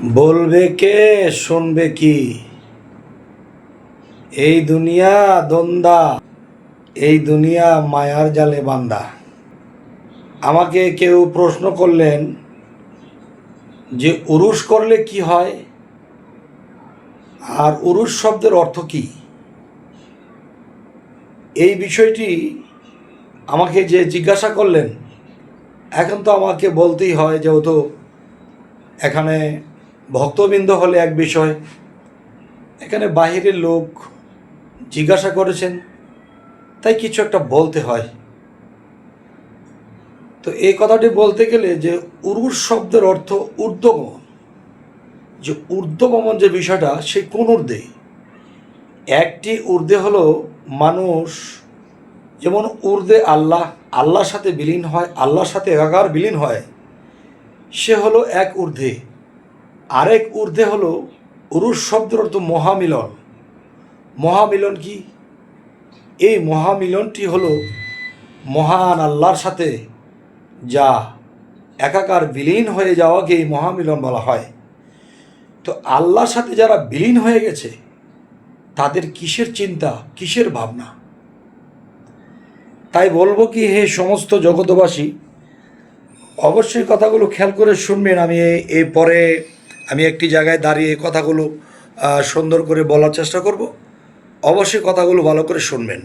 বলবে কে, শুনবে কি? এই দুনিয়া দন্দা, এই দুনিয়া মায়ার জালে বান্দা। আমাকে কেউ প্রশ্ন করলেন যে, উরুষ করলে কি হয়? আর উরুষ শব্দের অর্থ কি? এই বিষয়টি আমাকে যে জিজ্ঞাসা করলেন, এখন তো আমাকে বলতেই হয় যেহেতু এখানে ভক্তবৃন্দ হলে এক বিষয়, এখানে বাহিরের লোক জিজ্ঞাসা করেছেন, তাই কিছু একটা বলতে হয়। তো এই কথাটি বলতে গেলে যে উরুর শব্দের অর্থ ঊর্ধ্বগমন। যে ঊর্ধ্বগমন যে বিষয়টা, সে কোন ঊর্ধ্বে? একটি ঊর্ধ্বে হলো মানুষ, যেমন ঊর্ধ্বে আল্লাহ, আল্লাহর সাথে বিলীন হয়, আল্লাহর সাথে একাকার বিলীন হয়, সে হলো এক ঊর্ধ্বে। আরেক ঊর্ধ্বে হলো উরুষ শব্দের অর্থ মহামিলন। মহামিলন কি? এই মহামিলনটি হলো মহান আল্লাহর সাথে যা একাকার বিলীন হয়ে যাওয়াকে এই মহামিলন বলা হয়। তো আল্লাহর সাথে যারা বিলীন হয়ে গেছে, তাদের কিসের চিন্তা, কিসের ভাবনা? তাই বলব কি, হে সমস্ত জগতবাসী অবশ্যই কথাগুলো খেয়াল করে শুনবেন। আমি এই পরে আমি একটি জায়গায় দাঁড়িয়ে কথাগুলো সুন্দর করে বলার চেষ্টা করব। অবশ্যই কথাগুলো ভালো করে শুনবেন।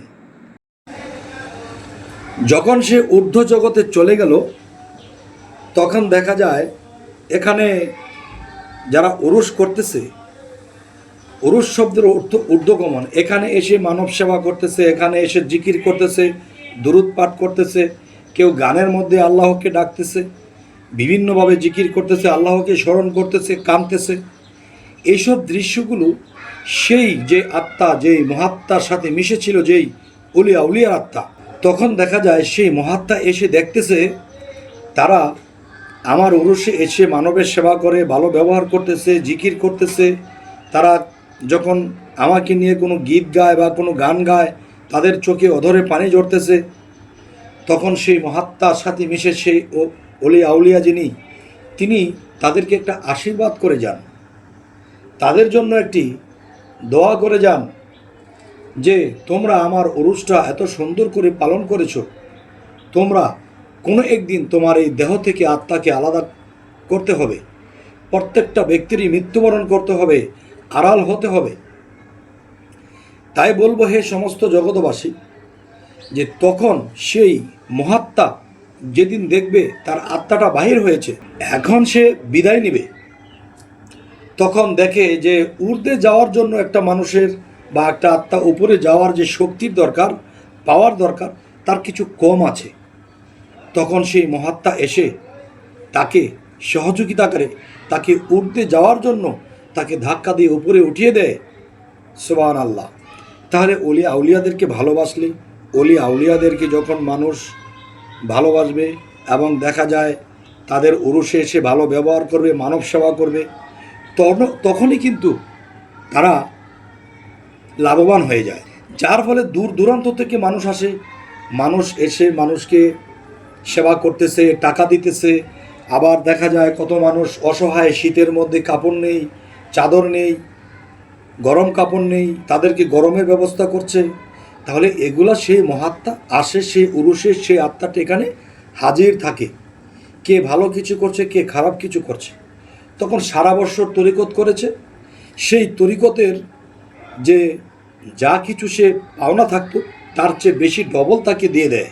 যখন সে ঊর্ধ্ব জগতে চলে গেল, তখন দেখা যায় এখানে যারা উরুষ করতেছে, উরুষ শব্দের অর্থ ঊর্ধ্বগমন, এখানে এসে মানব সেবা করতেছে, এখানে এসে জিকির করতেছে দুরুদ পাঠ করতেছে, কেউ গানের মধ্যে আল্লাহকে ডাকতেছে। বিভিন্নভাবে জিকির করতেছে, আল্লাহকে স্মরণ করতেছে কামতেছে এইসব দৃশ্যগুলো সেই যে আত্মা, যেই মহাত্মার সাথে মিশেছিল, যেই উলিয়া উলিয়ার আত্মা, তখন দেখা যায় সেই মহাত্মা এসে দেখতেছে, তারা আমার উরুষে এসে মানবের সেবা করে, ভালো ব্যবহার করতেছে, জিকির করতেছে। তারা যখন আমাকে নিয়ে কোনো গীত গায় বা কোনো গান গায়, তাদের চোখে অধরে পানি জড়তেছে তখন সেই মহাত্মার সাথে মিশে সেই ও- অলি আউলিয়া যিনি, তিনি তাদেরকে একটা আশীর্বাদ করে যান। তাদের জন্য একটি দোয়া করে যান যে, তোমরা আমার উরুষটা এত সুন্দর করে পালন করেছ। তোমরা কোনো একদিন তোমার এই দেহ থেকে আত্মাকে আলাদা করতে হবে। প্রত্যেকটা ব্যক্তিরই মৃত্যুবরণ করতে হবে, আড়াল হতে হবে। তাই বলব হে সমস্ত জগতবাসী যে তখন সেই মহাত্মা যেদিন দেখবে তার আত্মাটা বাহির হয়েছে, এখন সে বিদায় নেবে। তখন দেখে যে ঊর্ধ্বে যাওয়ার জন্য একটা মানুষের বা একটা আত্মা উপরে যাওয়ার যে শক্তির দরকার, পাওয়ার দরকার, তার কিছু কম আছে। তখন সেই মহাত্মা এসে তাকে সহযোগিতা করে, তাকে ঊর্ধ্বে যাওয়ার জন্য তাকে ধাক্কা দিয়ে উপরে উঠিয়ে দেয়। সোবান আল্লাহ তাহলে অলি আউলিয়াদেরকে ভালোবাসলে অলি আউলিয়াদেরকে যখন মানুষ ভালোবাসবে এবং দেখা যায় তাদের উরুষে এসে ভালো ব্যবহার করবে, মানব সেবা করবে। তখন- তখনই কিন্তু তারা লাভবান হয়ে যায়। যার ফলে দূর দূরান্ত থেকে মানুষ আসে। মানুষ এসে মানুষকে সেবা করতেছে, টাকা দিতেছে। আবার দেখা যায় কত মানুষ অসহায়, শীতের মধ্যে কাপড় নেই, চাদর নেই, গরম কাপড় নেই, তাদেরকে গরমের ব্যবস্থা করছে। তাহলে এগুলা সেই মহাত্মা আসে, সে উরুষে সেই আত্মাটা এখানে হাজির থাকে। কে ভালো কিছু করছে, কে খারাপ কিছু করছে। তখন সারা বছর তরিকত করেছে। সেই তরিকতের যে যা কিছু সে পাওনা থাকতো, তার চেয়ে বেশি ডবল তাকে দিয়ে দেয়।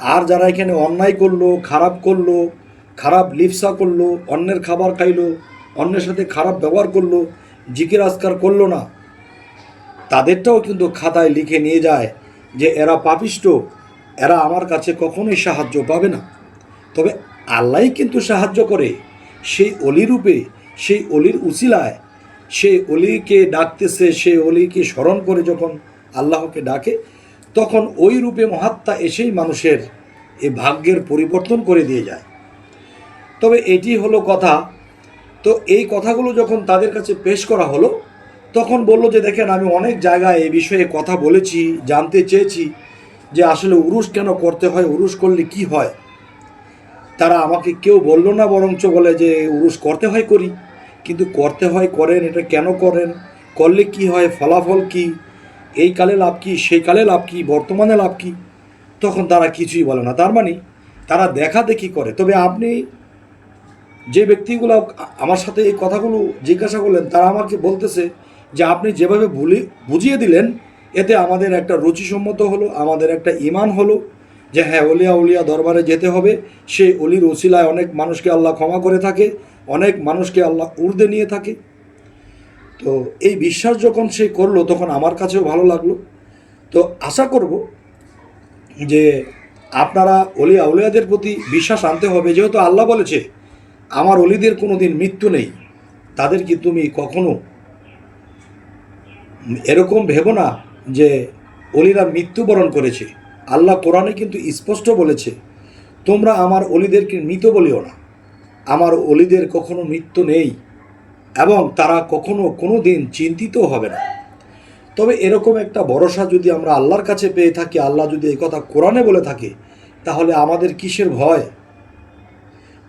আর যারা এখানে অন্যায় করল, খারাপ করল, খারাপ লিপসা করল, অন্যের খাবার খাইলো, অন্যের সাথে খারাপ ব্যবহার করল, জিকির আজকার করল না তাদেরটাও কিন্তু খাতায় লিখে নিয়ে যায় যে এরা পাপিষ্ট, এরা আমার কাছে কখনোই সাহায্য পাবে না। তবে আল্লাহই কিন্তু সাহায্য করে। সেই অলি রূপে সেই অলির উচিলায় সেই অলিকে ডাকতেছে সেই অলিকে স্মরণ করে যখন আল্লাহকে ডাকে, তখন ওই রূপে মহাত্মা এসেই মানুষের এ ভাগ্যের পরিবর্তন করে দিয়ে যায়। তবে এটি হলো কথা। তো এই কথাগুলো যখন তাদের কাছে পেশ করা হলো তখন বলল যে, দেখেন, আমি অনেক জায়গায় এই বিষয়ে কথা বলেছি, জানতে চেয়েছি যে, আসলে উরুষ কেন করতে হয়, উরুষ করলে কি হয়? তারা আমাকে কেউ বলল না, বরঞ্চ বলে যে, উরুষ করতে হয় করি, কিন্তু করতে হয় করেন, এটা কেন করেন, করলে কি হয়, ফলাফল কি, এই কালে লাভ কি, সেই কালে লাভ কি, বর্তমানে লাভ কি? তখন তারা কিছুই বলে না। তার মানে তারা দেখা দেখি করে। তবে আপনি যে ব্যক্তিগুলো আমার সাথে এই কথাগুলো জিজ্ঞাসা করলেন, তারা আমাকে বলতেছে যে আপনি যেভাবে ভুলি, বুঝিয়ে দিলেন, এতে আমাদের একটা রুচিসম্মত হলো, আমাদের একটা ইমান হলো, যে হ্যাঁ অলিয়া উলিয়া দরবারে যেতে হবে। সেই অলির ওসিলায় অনেক মানুষকে আল্লাহ ক্ষমা করে থাকে, অনেক মানুষকে আল্লাহ উর্দে নিয়ে থাকে। তো এই বিশ্বাস যখন সে করল, তখন আমার কাছেও ভালো লাগল। তো আশা করব যে আপনারা অলি আউলিয়াদের প্রতি বিশ্বাস আনতে হবে। যেহেতু আল্লাহ বলেছে, আমার অলিদের কোনো দিন মৃত্যু নেই। তাদেরকে তুমি কখনো এরকম ভেবো না যে অলিরা মৃত্যুবরণ করেছে। আল্লাহ কোরআনে কিন্তু স্পষ্ট বলেছে, তোমরা আমার অলিদেরকে মৃত বলিও না। আমার অলিদের কখনো মৃত্যু নেই এবং তারা কখনো কোনো দিন চিন্তিত হবে না। তবে এরকম একটা ভরসা যদি আমরা আল্লাহর কাছে পেয়ে থাকি, আল্লাহ যদি এই কথা কোরআনে বলে থাকে, তাহলে আমাদের কিসের ভয়?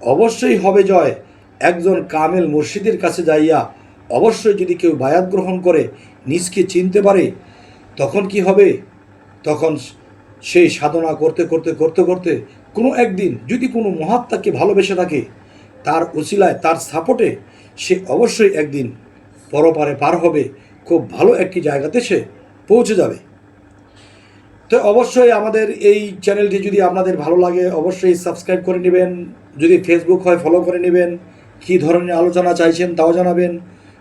অবশ্যই হবে জয়, একজন কামেল মসজিদের কাছে যাইয়া অবশ্যই যদি কেউ বায়াত গ্রহণ করে, নিজকে চিনতে পারে, তখন কি হবে? তখন সেই সাধনা করতে করতে করতে করতে কোনো একদিন যদি কোনো মহাত্মাকে ভালোবেসে থাকে, তার উচিলায়, তার সাপোর্টে সে অবশ্যই একদিন পরপারে পার হবে, খুব ভালো একটি জায়গাতে সে পৌঁছে যাবে। তো অবশ্যই আমাদের এই চ্যানেলটি যদি আপনাদের ভালো লাগে, অবশ্যই সাবস্ক্রাইব করে নেবেন। যদি ফেসবুক হয় ফলো করে নেবেন। কী ধরনের আলোচনা চাইছেন, তাও জানাবেন।